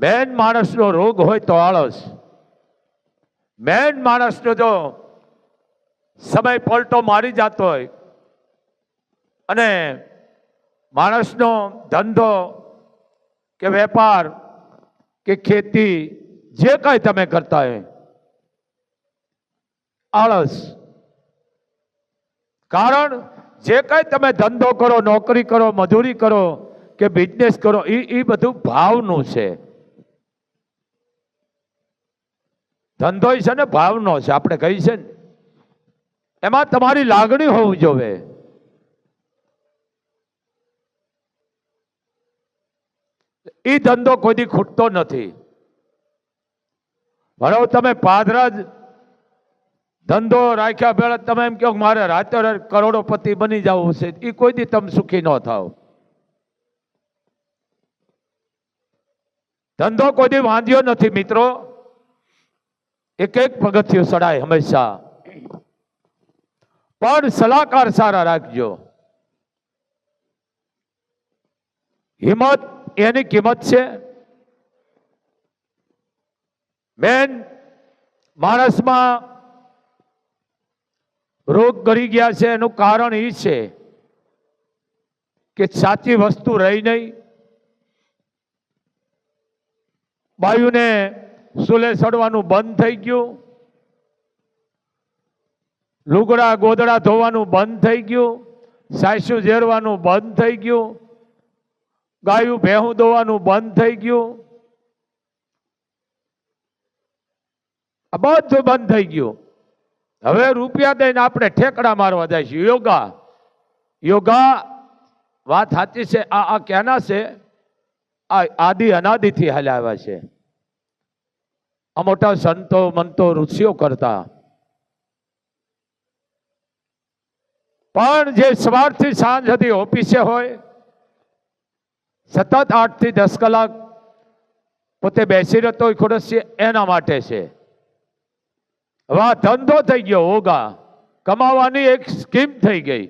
Main માણસનો રોગ હોય તો આળસ. મેન માણસનો જો સમય પલટો મારી જતો હોય અને માણસનો ધંધો કે વેપાર કે ખેતી જે કાંઈ તમે કરતા હોય, આળસ. કારણ જે કાંઈ તમે ધંધો કરો, નોકરી કરો, મજૂરી કરો કે બિઝનેસ કરો એ એ બધું ભાવનું છે. ધંધો છે ને, ભાવનો છે, આપણે કહી છે ને. એમાં તમારી લાગણી હોવી જોવે. એ ધંધો કોઈ ખૂટતો નથી. બરાબર તમે પાદરા જ ધંધો રાખ્યા પહેલા તમે એમ કહો મારે રાતે કરોડોપતિ બની જવું છે એ કોઈ દી તમે સુખી ન થાવ. ધંધો કોઈથી વાંધ્યો નથી, મિત્રો. એક એક પગથિયું સડાય હંમેશા. પણ સલાહકાર સારા રાખજો. હિંમત એની કિંમત છે. મેન માણસમાં રોગ કરી ગયા છે, એનું કારણ એ છે કે સાચી વસ્તુ રહી નહીં. બાયુને સુલે સડવાનું બંધ થઈ ગયું. લુગડા ગોદડા ધોવાનું બંધ થઈ ગયું. સાસુ ઝેરવાનું બંધ થઈ ગયું. ગાયું ભેહું દોવાનું બંધ થઈ ગયું. આ બધું બંધ થઈ ગયું. હવે રૂપિયા દઈને આપણે ઠેકડા મારવા છે યોગા. યોગા, વાત સાચી છે. આ આ ક્યાંના છે? આ આદિ અનાદિથી હલાવ્યા છે. આ મોટા સંતો મંતો ઋષિઓ કરતા. પણ જે સવારથી સાંજ સુધી ઓફિસે હોય, સતત આઠથી દસ કલાક પોતે બેસી રહેતો હોય ખોડસીએ એના માટે છે. હવે ધંધો થઈ ગયો, ઓગા. કમાવાની એક સ્કીમ થઈ ગઈ.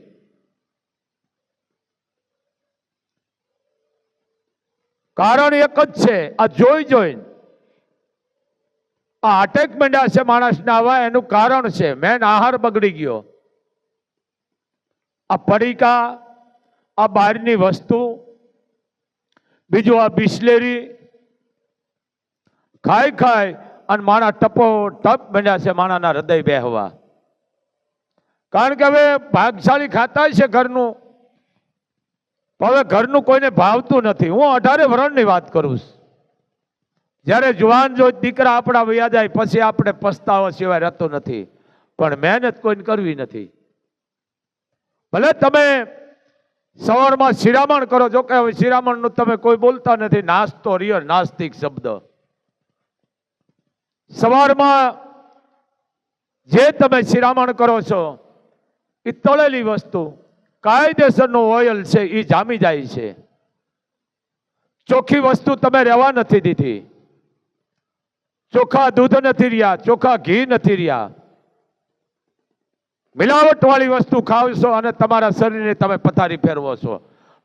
કારણ એક જ છે, આ જોઈ જોઈને આ અટેક મંડ્યા છે માણસને આવા, એનું કારણ છે. મેન આહાર બગડી ગયો. આ પડીકા, આ બહારની વસ્તુ, બીજું આ બિસ્લેરી, ખાઈ ખાય અને માણા ટપો ટપ બન્યા છે માણાના હૃદય બેહવા. કારણ કે હવે ભાગશાળી ખાતા છે ઘરનું. હવે ઘરનું કોઈને ભાવતું નથી. હું અઢારે વરણની વાત કરું છું. જ્યારે જુવાન જો દીકરા આપણા વયા જાય, પછી આપણે પસ્તાવા સિવાય રહેતો નથી. પણ મહેનત કોઈને કરવી નથી. ભલે તમે સવારમાં શિરામણ કરો, જો કે હવે શિરામણનું તમે કોઈ બોલતા નથી, નાસ્તો રિયો નાસ્તિક શબ્દ. સવારમાં જે તમે શિરામણ કરો છો એ તળેલી વસ્તુ, કાયદેસરનું ઓઇલ છે એ જામી જાય છે. ચોખ્ખી વસ્તુ તમે રહેવા નથી દીધી. ચોખ્ખા દૂધ નથી રહ્યા ચોખ્ખા ઘી નથી રહ્યા. મિલાવટ વાળી વસ્તુ ખાવશો અને તમારા શરીરને તમે પથારી ફેરવો છો.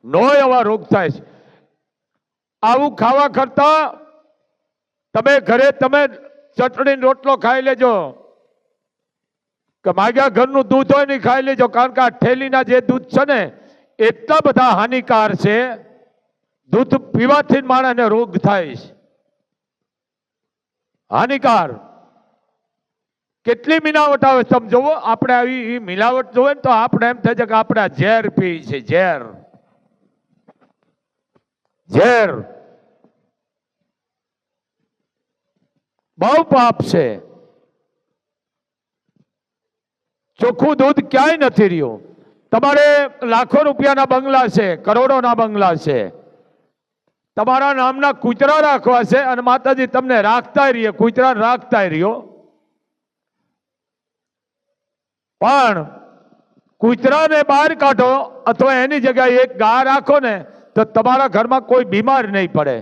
નો એવા રોગ થાય છે. આવું ખાવા કરતા તમે ઘરે તમે ચટણી રોટલો ખાઈ લેજો. કે માગ્યા ઘરનું દૂધ હોય નહીં ખાઈ લેજો, કારણ કે આ ઠેલીના જે દૂધ છે ને, એટલા બધા હાનિકાર છે. દૂધ પીવાથી માણસને રોગ થાય છે. હાનિકાર. કેટલી મિલાવટ આવે તમે જોવો આપણે આવી એ મિલાવટ જોવે ને તો આપણે એમ થાય છે કે આપણે ઝેર પી છે, ઝેર. ઝેર. બહુ પાપ છે. ચોખ્ખું દૂધ ક્યાંય નથી રહ્યું. તમારે લાખો રૂપિયાના બંગલા છે, કરોડોના બંગલા છે. તમારા નામના કૂતરા રાખવા છે અને માતાજી તમને રાખતા રહીએ, કૂતરા રાખતા રહ્યો પણ કૂતરાને બહાર કાઢો અથવા એની જગ્યાએ એક ગા રાખો ને, તો તમારા ઘરમાં કોઈ બીમાર નહીં પડે.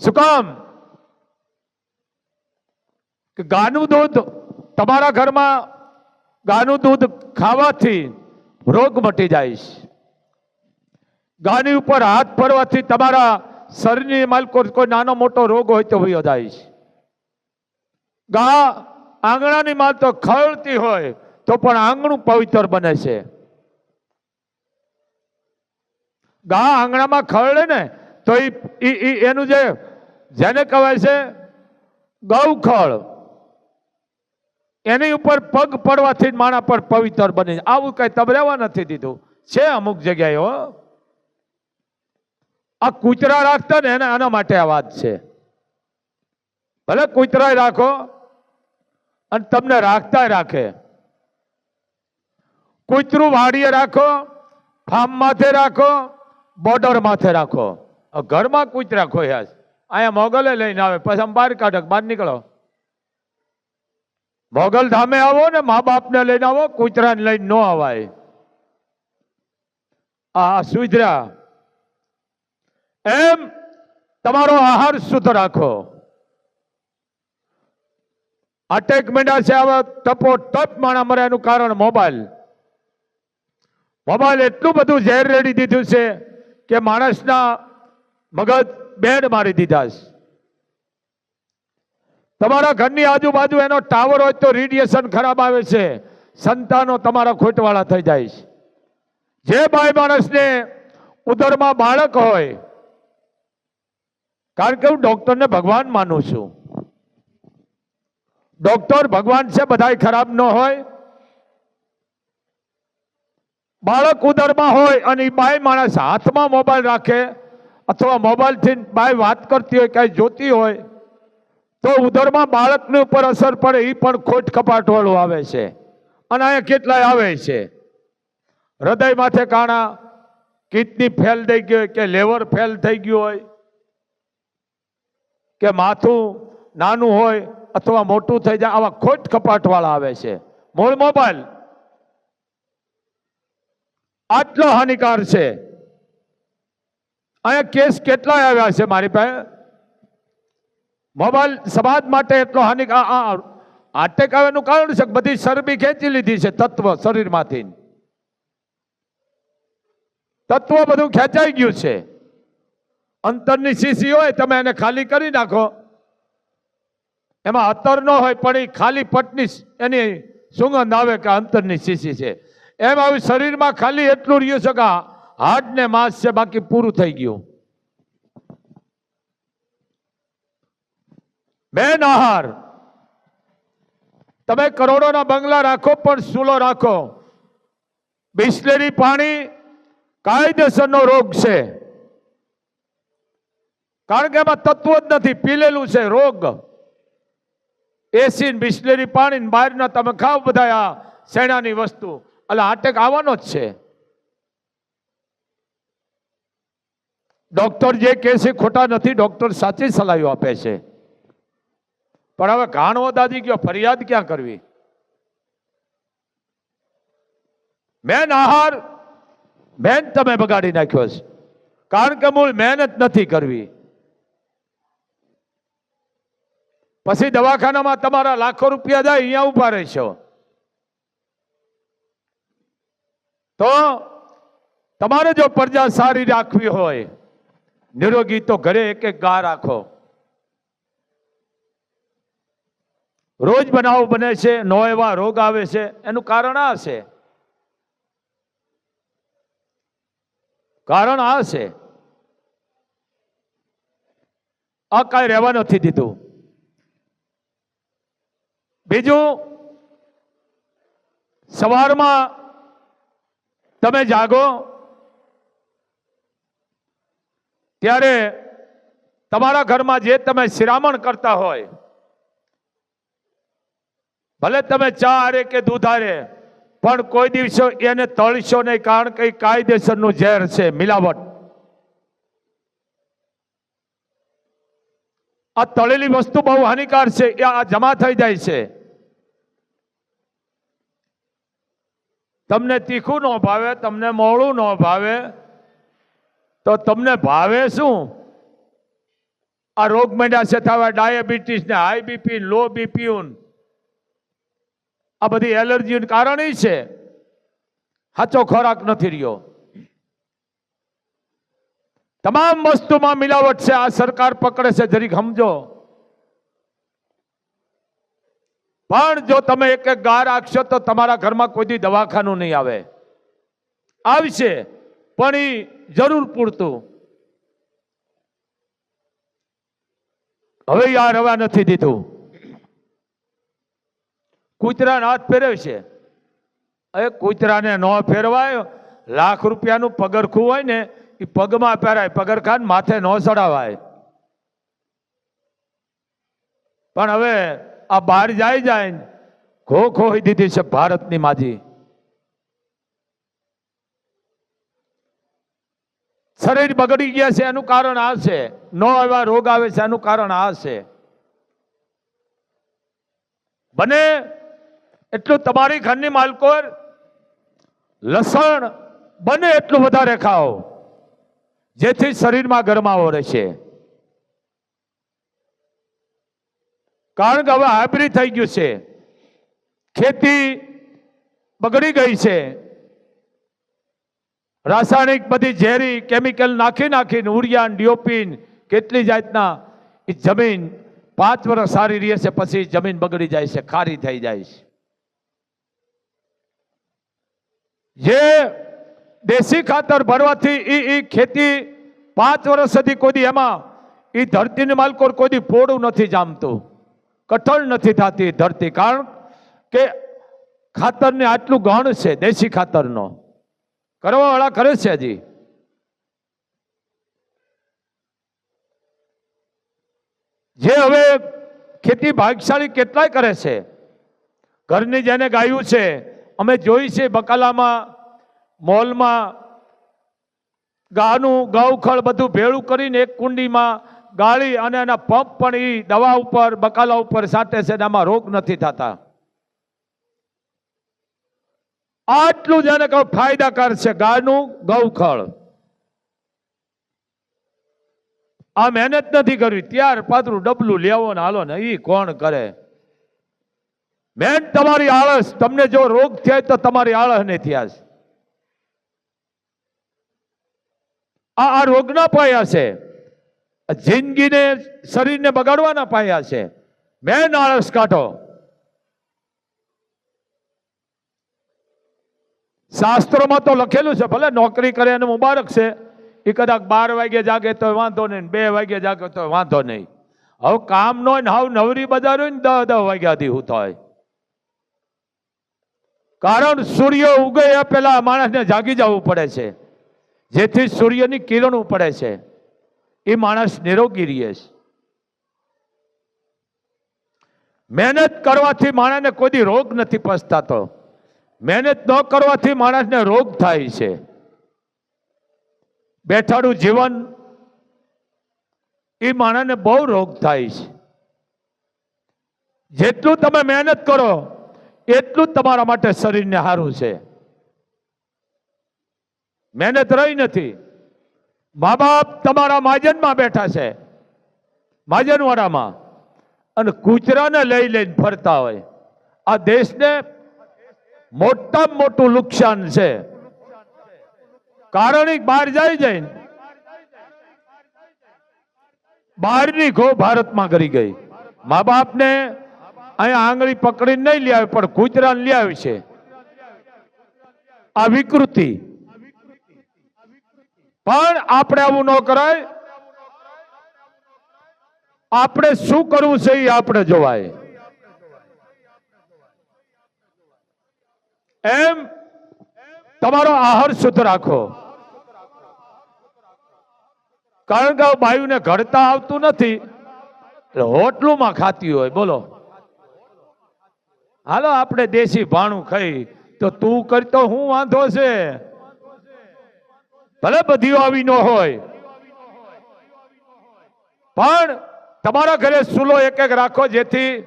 શું કામ? કે ગાનું દૂધ તમારા ઘરમાં ગાનું દૂધ ખાવાથી રોગ મટી જાય છે. ગાની ઉપર હાથ ફરવાથી તમારા શરીરની માલકો કોઈ નાનો મોટો રોગ હોય તો વયો જાય છે. ગા આંગણાની માલ તો ખળતી હોય તો પણ આંગણું પવિત્ર બને છે. ગા આંગણામાં ખરડે ને તો એ એનું જે જેને કહેવાય છે ગૌખળ એની ઉપર પગ પડવાથી માણા પર પવિત્ર બને આવું કઈ તબરેવા નથી દીધું. છે અમુક જગ્યાએ હો. આ કૂતરા રાખતા ને એના આના માટે આ વાત છે. ભલે કૂતરાય રાખો, અને તમને રાખતાય રાખે. કૂતરું વાડીએ રાખો ફાર્મ માથે રાખો બોર્ડર માથે રાખો ઘરમાં કૂતરા ખોયા છે. અહીંયા મોગલે લઈને આવે, પછી બહાર કાઢો બહાર નીકળો. મોગલ ધામે આવો ને મા બાપને લઈને આવો, કૂતરાને લઈને ન આવાય આ સુધરા એમ તમારો આહાર શુદ્ધ રાખો. અટેક મીંડા છે આવા ટપો ટપ માણા મરે એનું કારણ મોબાઈલ. મોબાઈલ એટલું બધું ઝેર રેડી દીધું છે કે માણસના મગજ બેડ મારી દીધા છે. તમારા ઘરની આજુબાજુ એનો ટાવર હોય તો રેડિયેશન ખરાબ આવે છે. સંતાનો તમારા ખોટવાળા થઈ જાય છે. જે ભાઈ માણસને ઉદરમાં બાળક હોય કારણ કે હું ડોક્ટરને ભગવાન માનું છું. ડોક્ટર ભગવાન છે, બધાય ખરાબ ન હોય. બાળક ઉદરમાં હોય અને એ બાઈ માણસ હાથમાં મોબાઈલ રાખે અથવા મોબાઈલથી બાય વાત કરતી હોય, કાંઈ જોતી હોય, તો ઉદરમાં બાળકની ઉપર અસર પડે એ પણ ખોટ કપાટવાળું આવે છે. અને અહીંયા કેટલાય આવે છે. હૃદય માથે કાણા, કિડની ફેલ થઈ ગઈ હોય કે લેવર ફેલ થઈ ગયું હોય કે માથું નાનું હોય અથવા મોટું થઈ જાય, આવા ખોટ કપાટવાળા આવે છે. મૂળ મોબાઈલ. આટલો હાનિકાર છે. અહીંયા કેસ કેટલા આવ્યા છે મારી પાસે? મોબાઈલ સમાજ માટે એટલો હાનિકાર આટેક આવવાનું કારણ છે બધી ચરબી ખેંચી લીધી છે તત્વ શરીરમાંથી. તત્વ બધું ખેંચાઈ ગયું છે. અંતરની શીશી હોય તમે એને ખાલી કરી નાખો. એમાં અત્તર ન હોય, પણ એ ખાલી પટની એની સુગંધ આવે કે અંતરની શીશી છે. એમ આવી શરીરમાં ખાલી એટલું રહ્યું છે કે ને માંસ છે, બાકી પૂરું થઈ ગયું. બેન આહાર. તમે કરોડોના બંગલા રાખો, પણ સૂલો રાખો. બિસ્લેરી પાણી કાયદેસરનો રોગ છે. કારણ કે એમાં તત્વો જ નથી. પીલેલું છે રોગ. એસી બિસ્લેરી પાણી બહારના તમે ખાવ બધા આ શેણાની વસ્તુ. એટલે આટેક આવવાનો જ છે. ડોક્ટર જે કહે છે ખોટા નથી, ડોક્ટર સાચી સલાહો આપે છે. પણ હવે ઘાણો દાદી ગયો, ફરિયાદ ક્યાં કરવી? મેન આહાર મેન તમે બગાડી નાખ્યો છે. કારણ કે મૂળ મહેનત નથી કરવી. પછી દવાખાનામાં તમારા લાખો રૂપિયા જાય, અહીંયા ઊભા રહેશો. તો તમારે જો પ્રજા સારી રાખવી હોય, નિરોગી તો ઘરે એક એક ગા રાખો. રોજ બનાવ બને છે, નો એવા રોગ આવે છે, એનું કારણ આ છે. કારણ આ છે. આ કાંઈ રહેવા નથી દીધું. બીજું, સવારમાં તમે જાગો, ત્યારે તમારા ઘરમાં જે તમે શિરામણ કરતા હોય, ભલે તમે ચા હારે કે દૂધ હારે, પણ કોઈ દિવસો એને તળશો નહીં, કારણ કે કાયદેસરનું ઝેર છે, મિલાવટ. આ તળેલી વસ્તુ બહુ હાનિકાર છે, એ આ જમા થઈ જાય છે. તમને તીખું ન ભાવે, તમને મોળું ન ભાવે, તો તમને ભાવે શું? આ રોગ મંડ્યા છે થવા ડાયાબિટીસ ને હાઈ બીપી લો બીપી આ બધી એલર્જીનું કારણ છે. સાચો ખોરાક નથી રહ્યો. તમામ વસ્તુમાં મિલાવટ છે, આ સરકાર પકડે છે, જરીક સમજો. પણ જો તમે એક એક ગા રાખશો તો તમારા ઘરમાં કોઈ દવાખાનું નહીં આવે. આવશે, પણ એ જરૂર પૂરતું. હવે યાર રવા નથી દીધું. કૂતરાને હાથ ફેરવે છે. એ કૂતરાને ન ફેરવાય, લાખ રૂપિયાનું પગરખું હોય ને એ પગમાં પહેરાય પગરખાન માથે ન ચડાવાય. પણ હવે આ બહાર જાય જાય ખો ખોઈ દીધી છે ભારતની માજી. શરીર બગડી ગયા છે એનું કારણ આ છે. નો એવા રોગ આવે છે એનું કારણ આ છે. બને એટલું તમારી ઘરની માલકોર લસણ બને એટલું વધારે ખાઓ. જેથી શરીરમાં ગરમાવો રહેશે. કારણ કે હવે હાઇબ્રિડ થઈ ગયું છે. ખેતી બગડી ગઈ છે. રાસાયણિક બધી ઝેરી કેમિકલ નાખી નાખીને ઉરિયાન ડિયોપિન કેટલી જાતના એ જમીન પાંચ વર્ષ સારી રહે છે, પછી જમીન બગડી જાય છે, ખારી થઈ જાય છે. જે દેશી ખાતર ભરવાથી એ ખેતી પાંચ વર્ષ સુધી કોઈ એમાં એ ધરતીની માલકોર કોઈ ફોડું નથી જામતું. કઠણ નથી થતી ધરતી. કારણ કે ખાતરને આટલું ગણ છે, દેશી ખાતરનો. કરવાવાળા કરે છે હજી. જે હવે ખેતી ભાગશાળી કેટલાય કરે છે. ઘરની જેને ગાયું છે, અમે જોઈ છે બકાલામાં, મોલમાં, ગાનું, ગૌખળ બધું ભેળું કરીને એક કુંડીમાં ગાળી અને એના પંપ પણ એ દવા ઉપર, બકાલા ઉપર સાટે છે એમાં રોગ નથી થતા. આટલું જ એને કહું ફાયદાકાર છે ગાયનું ગૌખળ. આ મહેનત નથી કરવી. ત્યાર પાતળું ડબલું લેવો ને હાલો ને એ કોણ કરે? મેન તમારી આળસ, તમને જો રોગ થયા તો તમારી આળસ નહીં થયા આ આ રોગના પાયા છે. જિંદગીને શરીરને બગાડવાના પાયા છે. મેં આળસ કાઢો. શાસ્ત્રોમાં તો લખેલું છે, ભલે નોકરી કરે એને મુબારક છે, એ કદાચ બાર વાગે જાગે તો વાંધો નહીં, બે વાગે જાગે તો વાંધો નહીં. હવે કામ નો હાવ નવરી બજાર હોય ને દસ દસ વાગ્યાથી હું થાય કારણ સૂર્ય ઉગે એ પેલા માણસને જાગી જવું પડે છે. જેથી સૂર્યની કિરણ પડે છે. એ માણસ નિરોગી રહે છે. મહેનત કરવાથી માણસને કોઈ રોગ નથી પસ્તાતો. મહેનત ન કરવાથી માણસને રોગ થાય છે. બેઠાડું જીવન એ માણસને બહુ રોગ થાય છે. જેટલું તમે મહેનત કરો, એટલું તમારા માટે શરીરને સારું છે. મહેનત રહી નથી. મા બાપ તમારા માજનમાં બેઠા છે માજનવાડામાં અને કૂચરાને લઈ લઈને ફરતા હોય. આ દેશને મોટામાં મોટું નુકસાન છે. કારણ બહાર જાય જઈને બહારની ઘો ભારતમાં કરી ગઈ. મા બાપને અહીંયા આંગળી પકડીને નહીં લઈ પણ કૂતરાને લઈ આવી છે. આ વિકૃતિ. પણ આપણે આવું ન કરાય. આપણે શું કરવું છે એ આપણે જોવાય. એમ તમારો આહાર શુદ્ધ રાખો. કારણ કે બાયુને ઘડતા આવતું નથી. એટલે હોટલુમાં ખાતી હોય, બોલો. હાલો, આપણે દેશી ભાણું ખાઈ. તો તું કરતો હું વાંધો છે? ભલે બધી આવી ન હોય. પણ તમારા ઘરે સુલો એક એક રાખો જેથી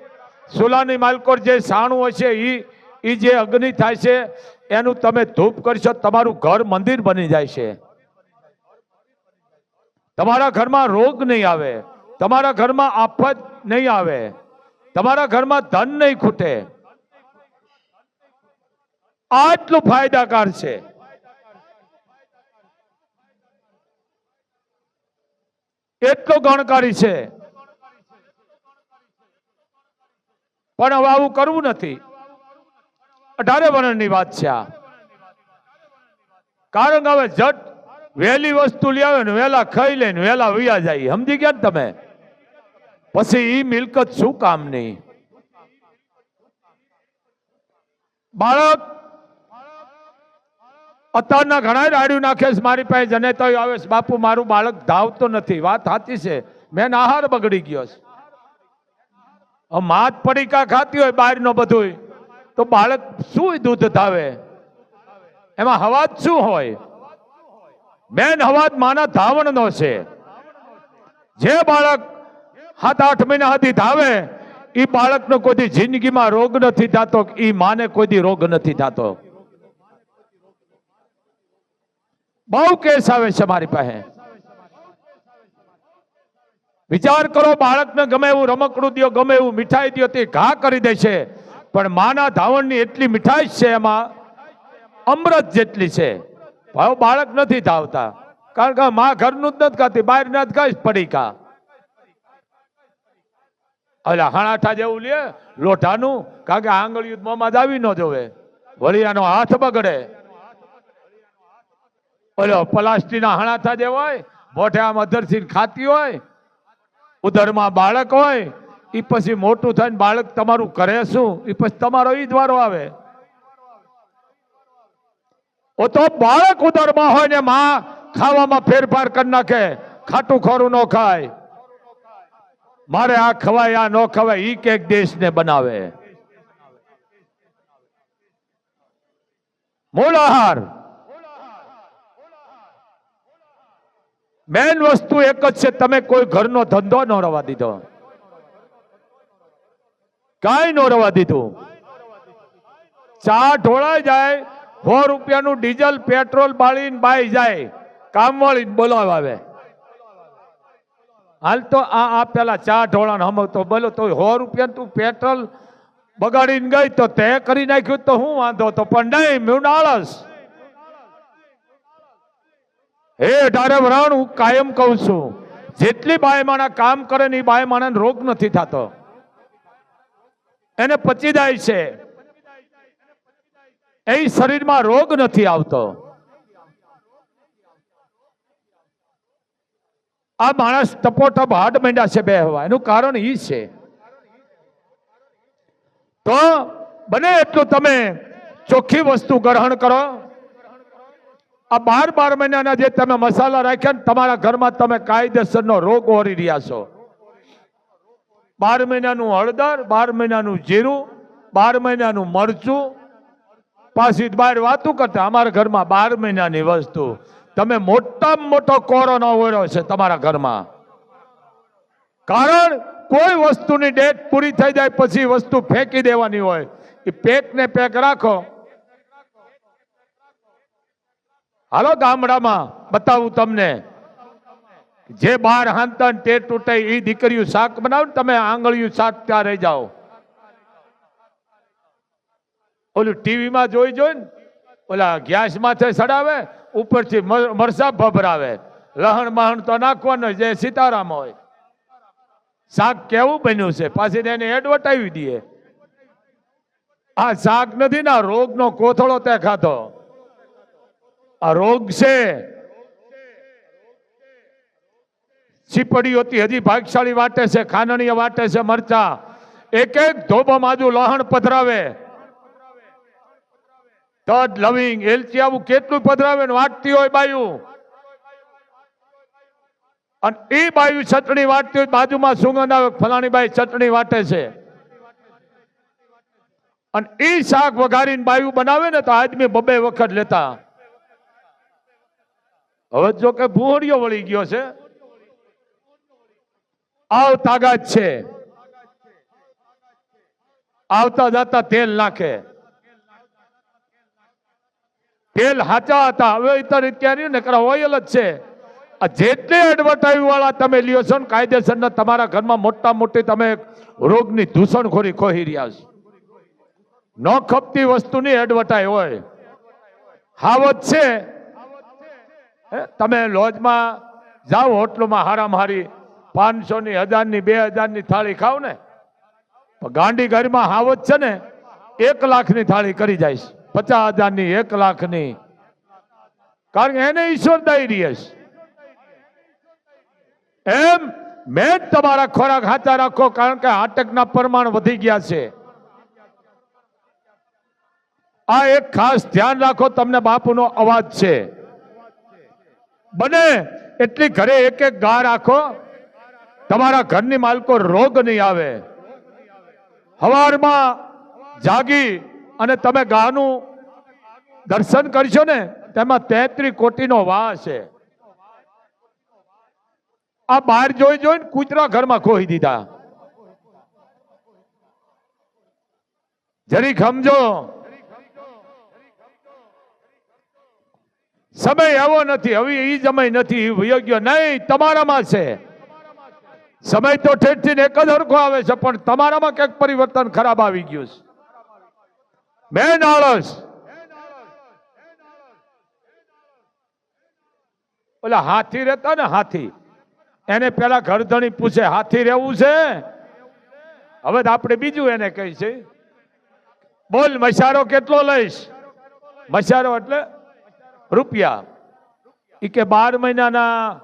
સુલાની માલકોર જે સાણું હશે એ એ જે અગ્નિ થાય છે, એનું તમે ધૂપ કરશો, તમારું ઘર મંદિર બની જાય છે. તમારા ઘરમાં રોગ નહીં આવે. તમારા ઘરમાં આફત નહીં આવે. તમારા ઘરમાં ધન નહીં ખૂટે. આટલું ફાયદાકાર છે. એટલો ગણકારી છે. પણ હવે આવું કરવું નથી. અઢારે વર્ણની વાત છે આ. કારણ કે હવે જટ વહેલી વસ્તુ લઈ આવે ને વહેલા ખાઈ લે ને વહેલા વૈયા જાય. સમજી ગયા ને તમે? પછી એ મિલકત શું કામની? બાળક અત્યારના ઘણા રાડ્યું નાખે છે મારી પાસે જનેતો આવે છે. બાપુ, મારું બાળક ધાવતો નથી. વાત સાચી છે. મેં આહાર બગડી ગયો છે. માત પડીકા ખાતી હોય બહારનો બધું તો બાળક શું દૂધ ધાવે? એમાં હવાજ શું હોય? મેન હવાજ માના ધાવણનો છે. જે બાળક સાત, આઠ મહિના સુધી ધાવે એ બાળકનો કોઈ જિંદગીમાં રોગ નથી થતો એ માને કોઈ રોગ નથી થતો. બહુ કેસ આવે છે મારી પાસે. વિચાર કરો, બાળકને ગમે એવું રમકડું દો ગમે એવું મીઠાઈ દો તે ઘા કરી દે છે. પણ માના ધાવણની એટલી મીઠાઈ છે એમાં, અમૃત જેટલી છે. ભાવ બાળક નથી ધાવતા. કારણ કે માં ઘરનું જ નથી ખાતી, બહાર જ ખાઈ પડી કા એટલે હણાઠા જેવું લે, લોઢાનું, કારણ કે આંગળીયું મોમાં જ આવી ન જોવે. વળી હાથ બગડે. ઓલો પ્લાસ્ટિકના હણાથા જે હોય મોઢે આમ અધરથી ખાતી હોય, ઉદરમાં બાળક હોય એ પછી મોટું થઈને બાળક તમારું કરે શું? એ પછી તમારો ઈ દ્વારો આવે. ઓ તો બાળક ઉદરમાં હોય ને માં ખાવામાં ફેરફાર કરી નાખે, ખાટું ખોરું ન ખાય. મારે આ ખવાય, આ ન ખવાય, ઈ કેક દેશને બનાવે. મૂળ આહાર મેન વસ્તુ એક જ છે, તમે કોઈ ઘરનો ધંધો ન રવા દીધો. કાંઈ ન રવા દીધું. ચા ઢોળાઈ જાય, સો રૂપિયાનું ડીઝલ, પેટ્રોલ બાળીને બાઈ જાય કામ વાળી બોલાવ આવે. હાલ તો આ આ પેલા ચા ઢોળાને હમ તો બોલો તો સો રૂપિયા તું પેટ્રોલ બગાડીને ગઈ, તો તે કરી નાખ્યું તો હું વાંધો તો પણ નહીં મેં આળસ. હે અઢારે વરાણ, હું કાયમ કહું છું, જેટલી બાયમાણા કામ કરે ને એ બાયમાના રોગ નથી થતો. એને પચી જાય છે. એ શરીરમાં રોગ નથી આવતો. આ માણસ ટપોટપ હાડ માંડ્યા છે બે હવા. એનું કારણ એ છે. તો બને એટલું તમે ચોખ્ખી વસ્તુ ગ્રહણ કરો. આ બાર બાર મહિનાના જે તમે મસાલા રાખ્યા ને તમારા ઘરમાં તમે કાયદેસરનો રોગ ઓરી રહ્યા છો. બાર મહિનાનું હળદર, બાર મહિનાનું જીરું, બાર મહિનાનું મરચું. પાછી બહાર વાતું કરતા અમારા ઘરમાં બાર મહિનાની વસ્તુ. તમે મોટામાં મોટો કોરોના ઓર્યો છે તમારા ઘરમાં. કારણ કોઈ વસ્તુની ડેટ પૂરી થઈ જાય પછી વસ્તુ ફેંકી દેવાની હોય. એ પેક ને પેક રાખો. હાલો ગામડામાં બતાવું તમને જે બાર હાંતન તે તૂટે એ દીકરીયું શાક બનાવો તમે આંગળીયું શાક ત્યાં રહી જાઓ. ઓલું ટીવીમાં જોઈ જોઈ ઓલા ગેસ માથે સડાવે, ઉપરથી મર- મરચા ભભરાવે. લહણ મહણ તો નાખવાનું જે સીતારામ હોય. શાક કેવું બન્યું છે? પાછી એને એડવર્ટાઈવી દઈએ. આ શાક નથી ના રોગનો કોથળો તે ખાધો. આ રોગ છે. છીપડી હજી ભાગશાળી વાટે છે ખાનણીઓ વાટે છે મરચા. એક એક ધોબો માજુ લહણ પધરાવે. તડ લવિંગ એલચી આવું કેટલું પધરાવે ને વાટતી હોય બાયું. અને એ બાયું ચટણી વાટતી હોય, બાજુમાં સુગંધ આવે, ફલાણી બાઈ ચટણી વાટે છે. અને એ શાક વઘારીને બાયું બનાવે ને તો આદમી બબે વખત લેતા. હવે જો કે ભૂહડિયો વળી ગયો છે આવ તાકાત છે. આવતા જતા તેલ નાખે. તેલ હાચા હતા. હવે અત્યારે ત્યારે ને કરા ઓઇલ જ છે. આ જેટલી એડવર્ટાઈઝ વાળા તમે લ્યો છો ને કાયદેસરના તમારા ઘરમાં મોટા મોટી તમે રોગની દૂષણખોરી ખોહી રહ્યા છો. ન ખપતી વસ્તુની એડવર્ટાઈઝ હોય. હાવત છે. તમે લોજમાં જાઓ, હોટલોમાં હારામાં હારી પાંચસોની હજારની, બે હજારની થાળી ખાવ ને. ગાંડી ઘરમાં હાવત છે ને, એક લાખની થાળી કરી જાય છે. પચાસ હજારની એક લાખની. કારણ કે એને ઈશ્વર દઈ રહી એમ મેં તમારા ખોરાક હાચા રાખો, કારણ કે આટકના પ્રમાણ વધી ગયા છે. આ એક ખાસ ધ્યાન રાખો, તમને બાપુનો અવાજ છે. બને, એટલી ઘરે એક એક ગા રાખો. તમારા ઘરની માલકો રોગ નહીં આવે. હવારમાં જાગી અને તમે ગાનું દર્શન કરશો ને, તેમાં તેત્રી કોટીનો વાસ છે. આ બહાર જોઈ જોઈને કૂતરા ઘરમાં ખોઈ દીધા. જરીક સમજો સમય એવો નથી, હવે એ સમય નથી યોગ્ય નહીં, તમારામાં છે. સમય તો ઠેઠથી એક જ હરખો આવે છે, પણ તમારામાં ક્યાંક પરિવર્તન ખરાબ આવી ગયું છે. મેન આળસ ઓલા હાથી રહેતા ને હાથી, એને પેલા ઘરધણી પૂછે, હાથી રહેવું છે? હવે તો આપણે બીજું એને કહી છે. બોલ મસારો કેટલો લઈશ? મસારો એટલે રૂપિયા. એ કે બાર મહિનાના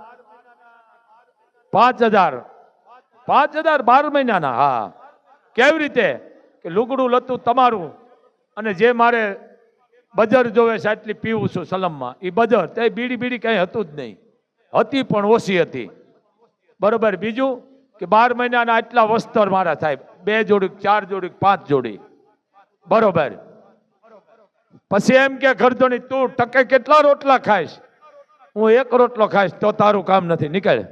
પાંચ હજાર. પાંચ હજાર બાર મહિનાના, હા. કેવી રીતે? કે લુગડું લતું તમારું અને જે મારે બજર જોવે છે આટલી પીવું છું સલમમાં. એ બજર, તે બીડી બીડી કંઈ હતું જ નહીં. હતી પણ ઓછી હતી. બરોબર, બીજું? કે બાર મહિનાના આટલા વસ્ત્ર મારા સાહેબ, બે જોડી ચાર જોડી પાંચ જોડી. બરોબર. પછી એમ કે ઘરધણી તું ટકે કેટલા રોટલા ખાઈશ? હું એક રોટલો ખાઈશ તો તારું કામ નથી, નીકળે.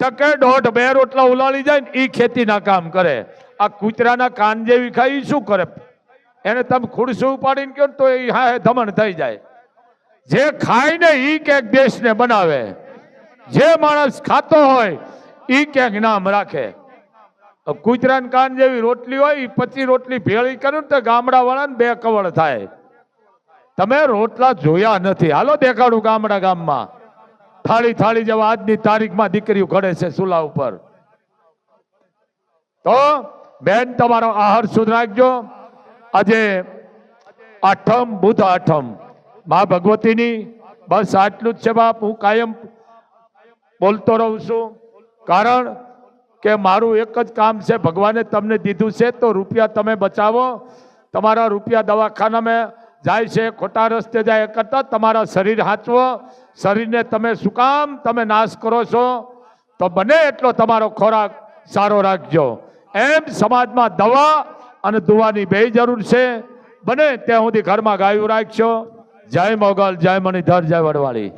ટકે દોઢ બે રોટલા ઉલાળી જાય ને એ ખેતીના કામ કરે. આ કૂતરાના કાન જેવી ખાઈ શું કરે? એને તમે ખુરશું ઉપાડીને કહો તો એ હા ધમણ થઈ જાય. જે ખાય ને એ ક્યાંક દેશને બનાવે. જે માણસ ખાતો હોય એ ક્યાંક નામ રાખે. કૂતરાના કાન જેવી રોટલી હોય એ પચી રોટલી ભેળી કરે તો ગામડાવાળાને બે કવળ થાય. તમે રોટલા જોયા નથી. હાલો દેખાડું ગામડા ગામમાં. થાળી થાળી જેવા આજની તારીખમાં દીકરીઓ ઘડે છે સુલા ઉપર. તો બેન, તમારો આહાર શુદ્ધ રાખજો. આજે આઠમ, બુધ આઠમ. મા ભગવતીની બસ આટલું જ છે બાપ. હું કાયમ બોલતો રહું છું. કારણ કે મારું એક જ કામ છે. ભગવાને તમને દીધું છે તો રૂપિયા તમે બચાવો. તમારા રૂપિયા દવાખાનામાં જાય છે, ખોટા રસ્તે જાય કરતાં તમારા શરીર હાચવો. શરીરને તમે શું કામ? તમે નાશ કરો છો. તો બને એટલો તમારો ખોરાક સારો રાખજો. એમ સમાજમાં દવા અને દુવાની બે જરૂર છે. બને ત્યાં સુધી ઘરમાં ગાયું રાખશો જય મોગલ, જય મણિધર, જય વડવાળી.